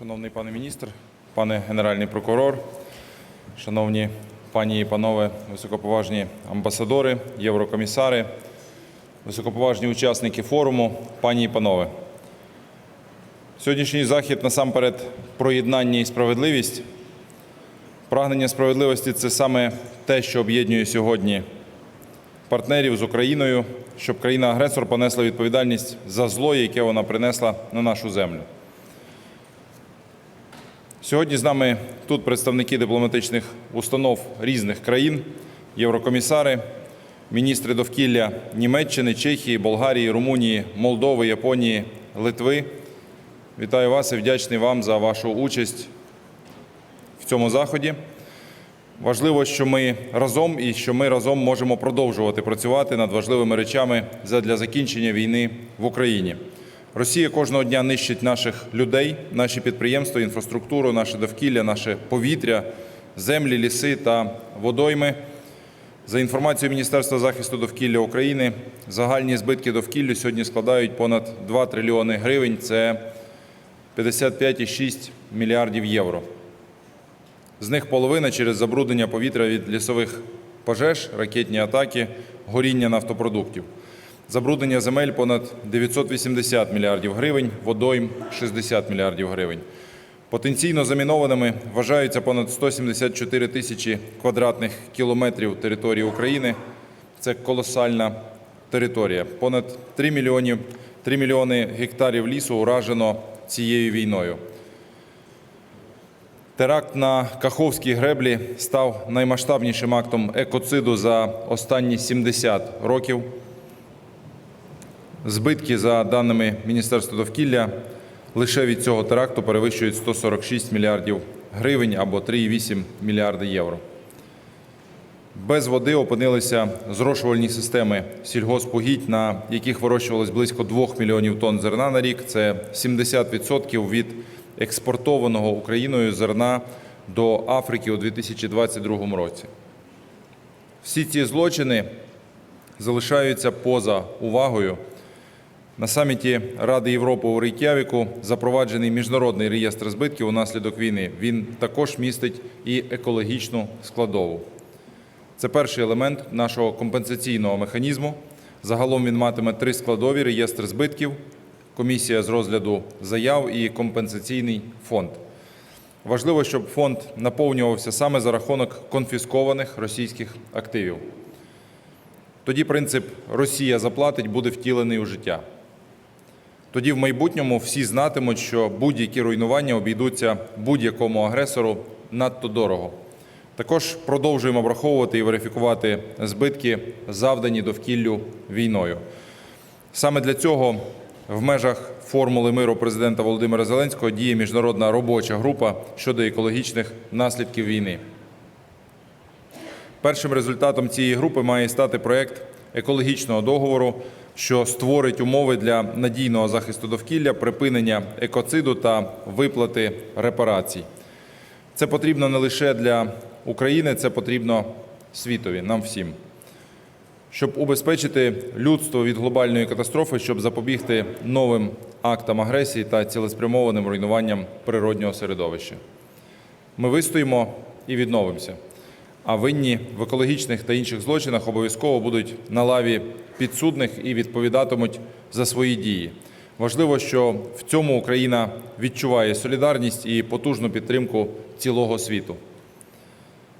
Шановний пане міністр, пане генеральний прокурор, шановні пані і панове високоповажні амбасадори, єврокомісари, високоповажні учасники форуму, пані і панове. Сьогоднішній захід насамперед про єднання і справедливість. Прагнення справедливості це саме те, що об'єднує сьогодні партнерів з Україною, щоб країна-агресор понесла відповідальність за зло, яке вона принесла на нашу землю. Сьогодні з нами тут представники дипломатичних установ різних країн, єврокомісари, міністри довкілля Німеччини, Чехії, Болгарії, Румунії, Молдови, Японії, Литви. Вітаю вас і вдячний вам за вашу участь в цьому заході. Важливо, що ми разом і що ми разом можемо продовжувати працювати над важливими речами для закінчення війни в Україні. Росія кожного дня нищить наших людей, наші підприємства, інфраструктуру, наше довкілля, наше повітря, землі, ліси та водойми. За інформацією Міністерства захисту довкілля України, загальні збитки довкіллю сьогодні складають понад 2 трильйони гривень. Це 55,6 мільярдів євро. З них половина через забруднення повітря від лісових пожеж, ракетні атаки, горіння нафтопродуктів. Забруднення земель понад 980 мільярдів гривень, водойм 60 мільярдів гривень. Потенційно замінованими вважаються понад 174 тисячі квадратних кілометрів території України. Це колосальна територія. Понад 3 мільйони, 3 мільйони гектарів лісу уражено цією війною. Теракт на Каховській греблі став наймасштабнішим актом екоциду за останні 70 років. Збитки, за даними Міністерства довкілля, лише від цього теракту перевищують 146 мільярдів гривень або 3,8 мільярди євро. Без води опинилися зрошувальні системи сільгоспугідь, на яких вирощувалось близько 2 мільйонів тонн зерна на рік. Це 70% від експортованого Україною зерна до Африки у 2022 році. Всі ці злочини залишаються поза увагою. На саміті Ради Європи у Рейк'явіку запроваджений міжнародний реєстр збитків унаслідок війни. Він також містить і екологічну складову. Це перший елемент нашого компенсаційного механізму. Загалом він матиме три складові: реєстр збитків, комісія з розгляду заяв і компенсаційний фонд. Важливо, щоб фонд наповнювався саме за рахунок конфіскованих російських активів. Тоді принцип Росія заплатить буде втілений у життя. Тоді в майбутньому всі знатимуть, що будь-які руйнування обійдуться будь-якому агресору надто дорого. Також продовжуємо обраховувати і верифікувати збитки, завдані довкіллю війною. Саме для цього в межах формули миру президента Володимира Зеленського діє міжнародна робоча група щодо екологічних наслідків війни. Першим результатом цієї групи має стати проект екологічного договору, що створить умови для надійного захисту довкілля, припинення екоциду та виплати репарацій. Це потрібно не лише для України, це потрібно світові, нам всім. Щоб убезпечити людство від глобальної катастрофи, щоб запобігти новим актам агресії та цілеспрямованим руйнуванням природнього середовища. Ми вистоїмо і відновимося. А винні в екологічних та інших злочинах обов'язково будуть на лаві підсудних і відповідатимуть за свої дії. Важливо, що в цьому Україна відчуває солідарність і потужну підтримку цілого світу.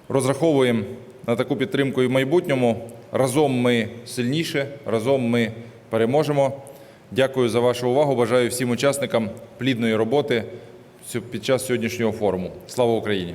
Розраховуємо на таку підтримку і в майбутньому. Разом ми сильніше, разом ми переможемо. Дякую за вашу увагу. Бажаю всім учасникам плідної роботи під час сьогоднішнього форуму. Слава Україні!